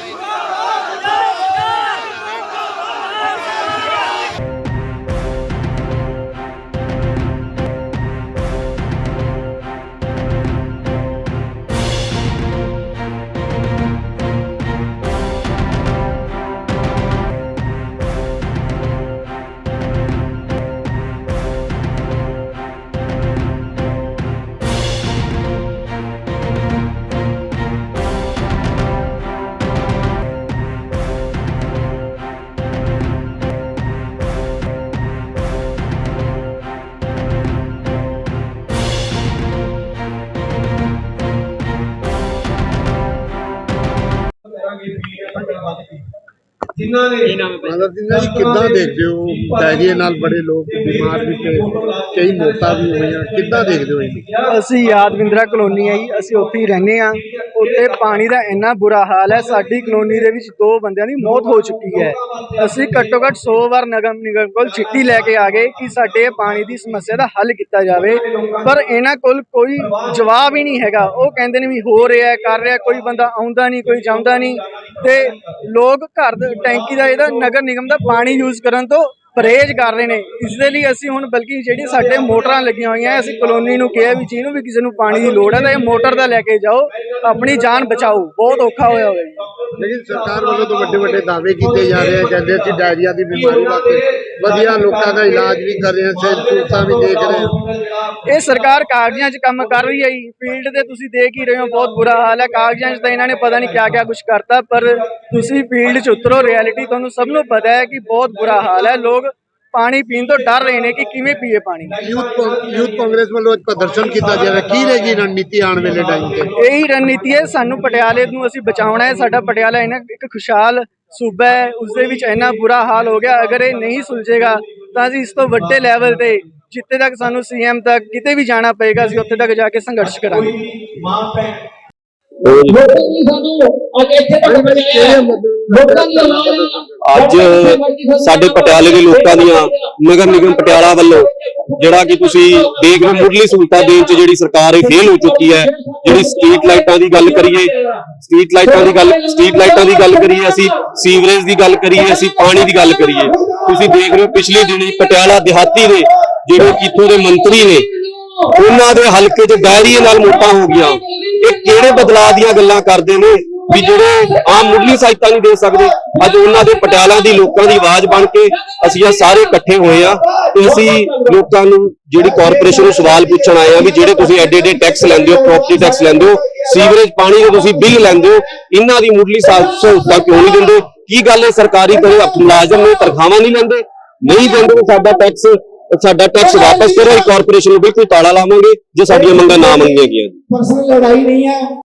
Yeah. ਜਿਨ੍ਹਾਂ ਨੇ ਜੀ ਕਿੱਦਾਂ ਦੇਖਦੇ ਹੋ? ਡਾਇਰੀਏ ਨਾਲ ਬੜੇ ਲੋਕ ਬਿਮਾਰ ਵੀ ਪਏ ਕਈ ਮੌਤਾਂ ਵੀ ਹੋਈਆਂ। ਕਿੱਦਾਂ ਦੇਖਦੇ ਹੋ ਇਹਨੂੰ ਅਸੀਂ ਯਾਦਵਿੰਦਰਾ ਕਲੋਨੀ ਆਈ ਅਸੀਂ ਉੱਥੇ ਹੀ ਰਹਿੰਦੇ ਆ ਉੱਥੇ ਪਾਣੀ ਦਾ ਇੰਨਾ ਬੁਰਾ ਹਾਲ ਹੈ, ਸਾਡੀ ਕਲੋਨੀ ਦੇ ਵਿੱਚ ਦੋ ਬੰਦਿਆਂ ਦੀ ਮੌਤ ਹੋ ਚੁੱਕੀ ਹੈ। ਅਸੀਂ ਘੱਟੋ ਘੱਟ 100 ਵਾਰ ਨਗਮ ਨਿਗਮ ਕੋਲ ਚਿੱਠੀ ਲੈ ਕੇ ਆ ਗਏ ਕਿ ਸਾਡੇ ਪਾਣੀ ਦੀ ਸਮੱਸਿਆ ਦਾ ਹੱਲ ਕੀਤਾ ਜਾਵੇ, ਪਰ ਇਹਨਾਂ ਕੋਲ ਕੋਈ ਜਵਾਬ ਹੀ ਨਹੀਂ ਹੈਗਾ। ਉਹ ਕਹਿੰਦੇ ਨੇ ਵੀ ਹੋ ਰਿਹਾ, ਕਰ ਰਿਹਾ, ਕੋਈ ਬੰਦਾ ਆਉਂਦਾ ਨਹੀਂ, ਕੋਈ ਜਾਂਦਾ ਨਹੀਂ। ਤੇ ਲੋਕ ਘਰ ਟੈਂਕੀ ਦਾ ਇਹਦਾ ਨਗਰ ਨਿਗਮ ਦਾ ਪਾਣੀ ਯੂਜ਼ ਕਰਨ ਤੋਂ ਪਰਹੇਜ਼ ਕਰ ਰਹੇ ਨੇ। ਇਸ ਦੇ ਲਈ ਅਸੀਂ ਹੁਣ ਬਲਕਿ ਜਿਹੜੀ ਸਾਡੇ ਮੋਟਰਾਂ ਲੱਗੀਆਂ ਹੋਈਆਂ ਅਸੀਂ ਕਲੋਨੀ ਨੂੰ ਕਿਹਾ ਵੀ ਜਿਹਨੂੰ ਵੀ ਕਿਸੇ ਨੂੰ ਪਾਣੀ ਦੀ ਲੋੜ ਹੈ ਤਾਂ ਇਹ ਮੋਟਰ ਦਾ ਲੈ ਕੇ ਜਾਓ ਆਪਣੀ ਜਾਨ ਬਚਾਓ। ਬਹੁਤ ਔਖਾ ਹੋਇਆ ਜੀ। ਲੇਕਿਨ ਸਰਕਾਰ ਵੱਲੋਂ ਤਾਂ ਵੱਡੇ ਵੱਡੇ ਦਾਅਵੇ ਕੀਤੇ ਜਾ ਰਹੇ ਆ ਕਹਿੰਦੇ ਅਸੀਂ ਡਾਇਰੀਆ ਦੀ ਬਿਮਾਰੀ ਵਾਸਤੇ ਵਧੀਆ ਲੋਕਾਂ ਦਾ ਇਲਾਜ ਵੀ ਕਰ ਰਹੇ ਹਾਂ ਸਹੂਲਤਾਂ ਵੀ ਦੇਖ ਰਹੇ ਇਹ ਸਰਕਾਰ ਕਾਗਜ਼ਾਂ 'ਚ ਕੰਮ ਕਰ ਰਹੀ ਹੈ ਜੀ। ਫੀਲਡ ਤੇ ਤੁਸੀਂ ਦੇਖ ਹੀ ਰਹੇ ਹੋ ਬਹੁਤ ਬੁਰਾ ਹਾਲ ਹੈ। ਕਾਗਜ਼ਾਂ 'ਚ ਤਾਂ ਇਹਨਾਂ ਨੇ ਪਤਾ ਨਹੀਂ ਕਿਆ ਕਿਆ ਕੁਝ ਕਰਤਾ ਪਰ ਤੁਸੀਂ ਫੀਲਡ 'ਚ ਉਤਰੋ ਰਿਐਲਿਟੀ ਤੁਹਾਨੂੰ ਸਭ ਨੂੰ ਪਤਾ ਹੈ ਕਿ ਬਹੁਤ ਬੁਰਾ ਹਾਲ ਹੈ। ਲੋਕ ਪਾਣੀ ਪੀਣ ਤੋਂ ਡਰ ਰਹੇ ਨੇ ਕਿ ਕਿਵੇਂ ਪੀਏ ਪਾਣੀ। ਯੂਥ ਕਾਂਗਰਸ ਵੱਲੋਂ ਅੱਜ ਪ੍ਰਦਰਸ਼ਨ ਕੀਤਾ ਜਾ ਰਿਹਾ। ਕੀ ਰਹੇਗੀ ਰਣਨੀਤੀ ਆਉਣ ਵੇਲੇ ਟਾਈਮ ਤੇ? ਇਹੀ ਰਣਨੀਤੀ ਹੈ ਸਾਨੂੰ ਪਟਿਆਲੇ ਨੂੰ ਅਸੀਂ ਬਚਾਉਣਾ ਹੈ। ਸਾਡਾ ਪਟਿਆਲਾ ਇਹਨਾਂ ਇੱਕ ਖੁਸ਼ਹਾਲ ਸੂਬਾ ਹੈ ਉਸ ਦੇ ਵਿੱਚ ਇੰਨਾ ਬੁਰਾ ਹਾਲ ਹੋ ਗਿਆ। ਅਗਰ ਇਹ ਨਹੀਂ ਸੁਲਝੇਗਾ ਤਾਂ ਅਸੀਂ ਇਸ ਤੋਂ ਵੱਡੇ ਲੈਵਲ ਤੇ ਜਿੱਥੇ ਤੱਕ ਸਾਨੂੰ ਸੀਐਮ ਤੱਕ ਕਿਤੇ ਵੀ ਜਾਣਾ ਪਏਗਾ ਅਸੀਂ ਉੱਥੇ ਤੱਕ ਜਾ ਕੇ ਸੰਘਰਸ਼ ਕਰਾਂਗੇ। ਅੱਜ ਇੱਥੇ ਤੱਕ ਪਹੁੰਚਾਇਆ ਲੋਕਾਂ ਦੀ ਆਵਾਜ਼ ਅੱਜ ਸਾਡੇ ਪਟਿਆਲੇ ਦੇ ਲੋਕਾਂ ਦੀਆਂ ਨਗਰ ਨਿਗਮ ਪਟਿਆਲਾ ਵੱਲੋਂ ਜਿਹੜਾ ਕਿ ਤੁਸੀਂ ਦੇਖ ਰਹੇ ਮੁੱਢਲੀ ਸਹੂਲਤਾਂ ਦੇਣ ਚ ਜਿਹੜੀ ਸਰਕਾਰ ਇਹ ਫੇਲ ਹੋ ਚੁੱਕੀ ਹੈ ਜਿਹੜੀ ਸਟਰੀਟ ਲਾਈਟਾਂ ਦੀ ਗੱਲ ਕਰੀਏ ਸਟਰੀਟ ਲਾਈਟਾਂ ਦੀ ਗੱਲ ਸਟਰੀਟ ਲਾਈਟਾਂ ਦੀ ਗੱਲ ਕਰੀਏ ਅਸੀਂ ਸੀਵਰੇਜ ਦੀ ਗੱਲ ਕਰੀਏ ਅਸੀਂ ਪਾਣੀ ਦੀ ਗੱਲ ਕਰੀਏ। ਤੁਸੀਂ ਦੇਖ ਰਹੇ ਹੋ ਪਿਛਲੇ ਦਿਨੀ ਪਟਿਆਲਾ ਦਿਹਾਤੀ ਦੇ ਜਿਹੜੇ ਕਿ ਇੱਥੋਂ ਦੇ ਮੰਤਰੀ ਨੇ ਉਹਨਾਂ ਦੇ ਹਲਕੇ 'ਚ ਡਾਇਰੀਏ ਨਾਲ ਮੋਟਾਂ ਹੋ ਗਈਆਂ। ਇਹ ਕਿਹੜੇ ਬਦਲਾਅ ਦੀਆਂ ਗੱਲਾਂ ਕਰਦੇ ਨੇ? ਵੀ ਜਿਹੜੇ ਆਮ ਮੁੱਢਲੀ ਸਹਾਇਤਾ ਨਹੀਂ ਦੇ ਸਕਦੇ। ਅੱਜ ਉਹਨਾਂ ਦੇ ਪਟਿਆਲਾ ਦੀ ਲੋਕਾਂ ਦੀ ਆਵਾਜ਼ ਬਣ ਕੇ ਅਸੀਂ ਇਹ ਸਾਰੇ ਇਕੱਠੇ ਹੋਏ ਆ ਤੇ ਅਸੀਂ ਲੋਕਾਂ ਨੂੰ ਜਿਹੜੀ ਕਾਰਪੋਰੇਸ਼ਨ ਨੂੰ ਸਵਾਲ ਪੁੱਛਣ ਆਏ ਆ ਵੀ ਜਿਹੜੇ ਤੁਸੀਂ ਐਡੇ ਐਡੇ ਟੈਕਸ ਲੈਂਦੇ ਹੋ ਪ੍ਰਾਪਰਟੀ ਟੈਕਸ ਲੈਂਦੇ ਹੋ ਸੀਵਰੇਜ ਪਾਣੀ ਦਾ ਤੁਸੀਂ ਬਿੱਲ ਲੈਂਦੇ ਹੋ, ਇਹਨਾਂ ਦੀ ਮੁੱਢਲੀ ਸਾ- ਸਹੂਲਤਾਂ ਕਿਉਂ ਨਹੀਂ ਦਿੰਦੇ? ਕੀ ਗੱਲ ਹੈ? ਸਰਕਾਰੀ ਕਰੇ ਮੁਲਾਜ਼ਮ ਨੂੰ ਤਨਖਾਹਾਂ ਨਹੀਂ ਲੈਂਦੇ? ਨਹੀਂ ਦਿੰਦੇ ਸਾਡਾ ਟੈਕਸ ਸਾਡਾ ਟੈਕਸ ਵਾਪਸ ਕਰੋ, ਅਸੀਂ ਕਾਰਪੋਰੇਸ਼ਨ ਨੂੰ ਬਿਲਕੁਲ ਤਾਲਾ ਲਾਵਾਂਗੇ, ਜੇ ਸਾਡੀਆਂ ਮੰਗਾਂ ਨਾ ਮੰਗੀਆਂ ਗਈਆਂ। ਪਰਸਨਲ ਲੜਾਈ ਨਹੀਂ ਹੈ।